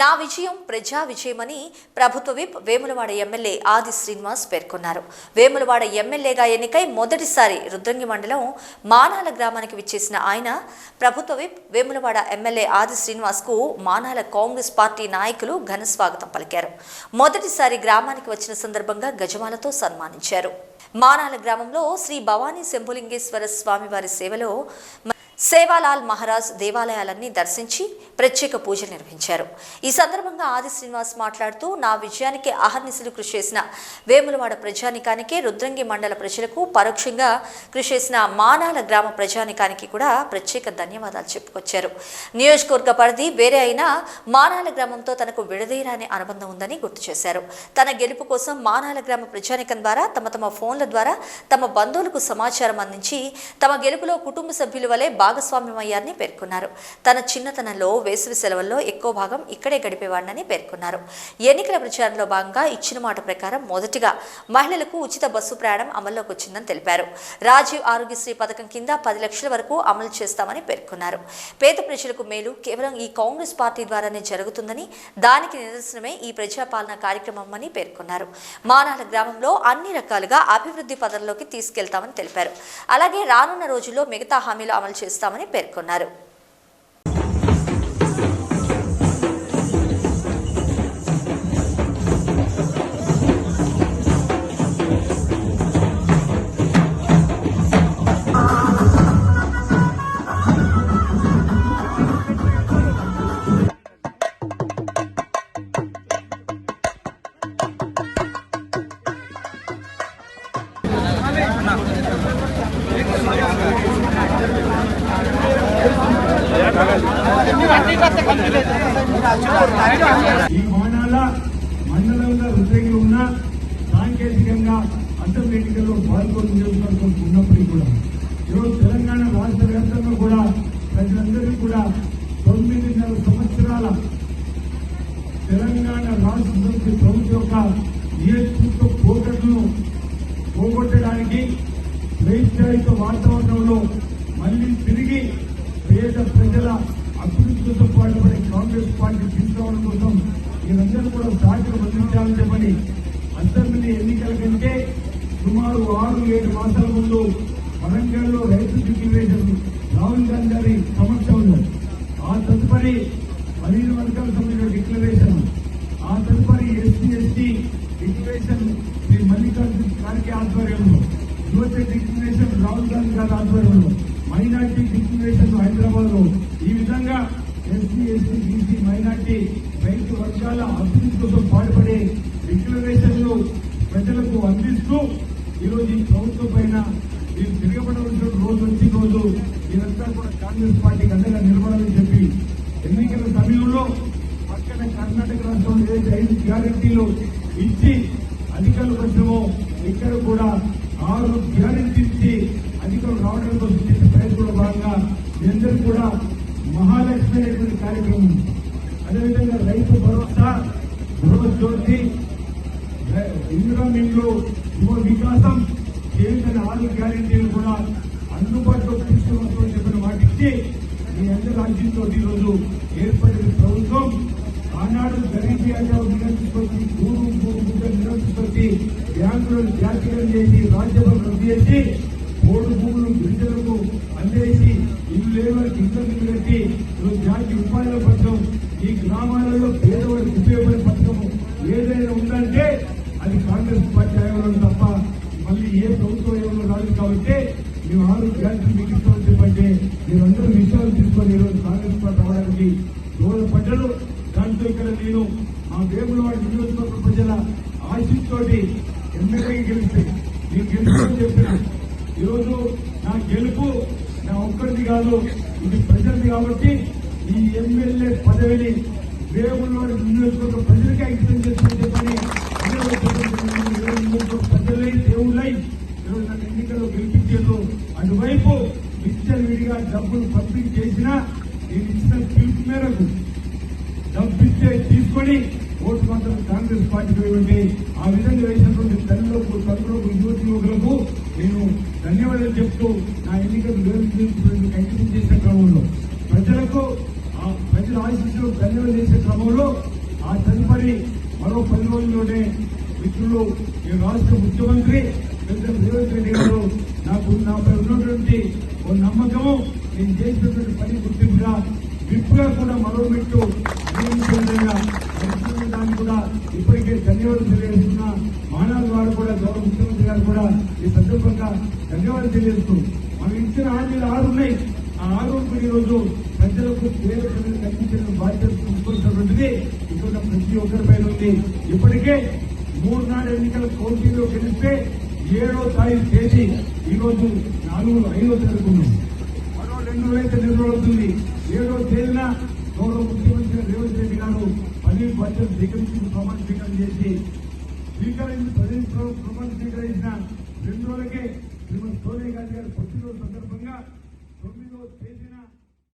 నా విజయం ప్రజా విజయమని ప్రభుత్వ విప్ వేములవాడ ఎమ్మెల్యే ఆది శ్రీనివాస్ పేర్కొన్నారు. వేములవాడ ఎమ్మెల్యేగా ఎన్నికై మొదటిసారి రుద్రంగి మండలం మానాల గ్రామానికి విచ్చేసిన ఆయన ప్రభుత్వ విప్ వేములవాడ ఎమ్మెల్యే ఆది శ్రీనివాస్కు మానాల కాంగ్రెస్ పార్టీ నాయకులు ఘన స్వాగతం పలికారు. మొదటిసారి గ్రామానికి వచ్చిన సందర్భంగా గజమాలతో సన్మానించారు. మానాల గ్రామంలో శ్రీ భవానీ శంభులింగేశ్వర స్వామివారి సేవలో సేవాలాల్ మహారాజ్ దేవాలయాలన్నీ దర్శించి ప్రత్యేక పూజలు నిర్వహించారు. ఈ సందర్భంగా ఆది శ్రీనివాస్ మాట్లాడుతూ నా విజయానికి అహర్నిశలు కృషి చేసిన వేములవాడ ప్రజానికానికి రుద్రంగి మండల ప్రజలకు పరోక్షంగా కృషి చేసిన మానాల గ్రామ ప్రజానికానికి కూడా ప్రత్యేక ధన్యవాదాలు చెప్పుకొచ్చారు. నియోజకవర్గ పరిధి వేరే అయినా మానాల గ్రామంతో తనకు విడదీరాని అనుబంధం ఉందని గుర్తు చేశారు. తన గెలుపు కోసం మానాల గ్రామ ప్రజానికం ద్వారా తమ తమ ఫోన్ల ద్వారా తమ బంధువులకు సమాచారం అందించి తమ గెలుపులో కుటుంబ సభ్యుల వలె భాగస్వామ్యమయ్యారని పేర్కొన్నారు. తన చిన్నతనంలో వేసవి సెలవుల్లో ఎక్కువ భాగం ఇక్కడే గడిపేవాడినని పేర్కొన్నారు. ఎన్నికల ప్రచారంలో భాగంగా ఇచ్చిన మాట ప్రకారం మొదటిగా మహిళలకు ఉచిత బస్సు ప్రయాణం అమల్లోకి వచ్చిందని తెలిపారు. రాజీవ్ ఆరోగ్యశ్రీ పథకం కింద పది లక్షల వరకు అమలు చేస్తామని పేర్కొన్నారు. పేద ప్రజలకు మేలు కేవలం ఈ కాంగ్రెస్ పార్టీ ద్వారానే జరుగుతుందని దానికి నిదర్శనమే ఈ ప్రజాపాలన కార్యక్రమం అని పేర్కొన్నారు. మానాల గ్రామంలో అన్ని రకాలుగా అభివృద్ధి పదంలోకి తీసుకెళ్తామని తెలిపారు. అలాగే రానున్న రోజుల్లో మిగతా హామీలు అమలు చేస్తామని పేర్కొన్నారు. ఈ భవనాల మండలంలో రుద్రంగి ఉన్న సాంకేతికంగా అసెంబ్లీ ఎన్నికల్లో పాల్గొని నియోజకవర్గం ఉన్నప్పటికీ కూడా ఈరోజు తెలంగాణ రాష్ట్ర వ్యాప్తంగా కూడా ప్రజలందరికీ కూడా తొమ్మిదిన్నర సంవత్సరాల తెలంగాణ రాష్ట్ర ప్రభుత్వం యొక్క నియోజకవర్గ పోటర్లను స్వేచ్ఛాయుత వాతావరణంలో మళ్ళీ తిరిగి పేద ప్రజల అభివృద్ధితో పాటుపడే కాంగ్రెస్ పార్టీ తీసుకోవడం కోసం మీరందరూ కూడా సహకారం అందించాలని చెప్పని అసెంబ్లీ ఎన్నికల కంటే సుమారు ఆరు ఏడు మాసాల ముందు వరంగల్లో రైతు డిక్లరేషన్ రాహుల్ గాంధీ గారి సమక్షంలో ఆ తదుపరి పదిహేను వర్గాల సంబంధించిన డిక్లరేషన్. ఆ తదుపరి SC ST declaration Shri Mallikarjuna Kharge ఆధ్వర్యంలో. యువత డిక్లరేషన్ రాహుల్ గాంధీ గారి ఆధ్వర్యంలో మైనార్టీ డిక్లరేషన్ హైదరాబాద్. లో ఈ విధంగా ఎస్సీ ఎస్టీ బీసీ మైనార్టీ రైతు వర్గాల అభివృద్ధి కోసం పాటుపడే డిక్లరేషన్లు ప్రజలకు అందిస్తూ ఈరోజు ఈ ప్రభుత్వం పైన మీరు తిరగబడవలసిన రోజు వచ్చి రోజు మీరంతా కూడా కాంగ్రెస్ పార్టీకి అండగా నిలబడాలని చెప్పి ఎన్నికల సమయంలో పక్కన కర్ణాటక రాష్ట్రంలో ఏదైతే ఐదు గ్యారంటీలు ఇచ్చి అధికారులు వచ్చినమో ఇక్కడ కూడా ఆరు గ్యారంటీ ఇచ్చి అధికారులు రావడం కోసం చేసే ప్రయత్నంలో భాగంగా మీ కూడా మహాలక్ష్మి అనేటువంటి కార్యక్రమం. అదేవిధంగా రైతు భరోసా గృహజ్యోతి జ్యోతి ఇందిరా యువ వికాసం చేసిన ఆరు గ్యారెంటీలు కూడా అందుబాటులోకి తీసుకువస్తామని చెప్పిన వాటికి మీ అందరి రాజ్యంతో ఈరోజు ఏర్పడిన ప్రభుత్వం ఆనాడు గరీబీ హఠావ్ నిరంతృపతి గూడు భూమి నిరంతృపతి బ్యాంకులను జాతీయం చేసి రాజ్యసభ రద్దు చేసి మేము ఆరు గ్యారెంటీ మీకు ఇస్తామని చెప్పంటే మీరందరూ విషయాలు తీసుకొని ఈరోజు కాంగ్రెస్ పార్టీ అవడానికి దోహదపడ్డారు. దాంట్లో ఇక్కడ నేను మా వేములవాడ నియోజకవర్గ ప్రజల ఆశీస్సుతోటి ఎమ్మెల్యేకి గెలిస్తే నేను గెలుస్తామని చెప్పాను. ఈరోజు నా గెలుపు నా ఒక్కరిది కాదు ఇది ప్రజలది కాబట్టి ఈ ఎమ్మెల్యే పదవిని వేములవాడ నియోజకవర్గ ప్రజలకే అంకితం చేస్తామని వైపు విచ్చలు విడిగా డబ్బులు పంపించేసినా నేను ఇచ్చిన పిలుపు మేరకు డబ్బిస్తే తీసుకొని ఓటు మాత్రం కాంగ్రెస్ పార్టీకి ఇవ్వండి ఆ విధంగా వేసినటువంటి తల్లిలోపు తల్లులకు యువతి యువకులకు నేను ధన్యవాదాలు చెప్తూ నా ఎన్నికలు వేరు అంకితం చేసే క్రమంలో ప్రజలకు ఆ ప్రజల ఆశీస్సులు ధన్యవాదాలు చేసే క్రమంలో ఆ తదుపరి మరో పది రోజుల్లోనే మిత్రులు రాష్ట్ర ముఖ్యమంత్రి పెద్ద రేవంత్ నాకు నాపై ఉన్నటువంటి ఓ నమ్మకము నేను చేసినటువంటి పని గుర్తింపుగా విప్పుగా కూడా మరో మెట్టు దాన్ని కూడా ఇప్పటికే ధన్యవాదాలు తెలియజేస్తున్న. మానవ వారు కూడా గౌరవ ముఖ్యమంత్రి గారు కూడా ఈ సందర్భంగా ధన్యవాదాలు తెలియజేస్తూ మనం ఇచ్చిన హామీలు ఆరు ఉన్నాయి. ఆ ఆరు కూడా ఈరోజు ప్రజలకు పేరు కల్పించిన బాధ్యత ఇక్కడ ప్రతి ఒక్కరిపైన ఉంది. ఇప్పటికే మూడు నాడు ఎన్నికల పోటీలో గెలిస్తే ఏడో తారీఖు చేసి ఈరోజు నాలుగు ఐదో జరుపుకున్నాం మరో రెండు రోజులైతే నిర్వహిస్తుంది ఏడో తేదీన గౌరవ ముఖ్యమంత్రి రేవంత్ రెడ్డి గారు పదవి బాధ్యత స్వీకరించి ప్రమాణ స్వీకారం చేసి స్వీకరించి ప్రజలు ప్రమాణ స్వీకరించిన రెండు రోజులకే శ్రీమతి సోనియా గాంధీ గారి పుట్టినరోజు సందర్భంగా తొమ్మిదో తేదీన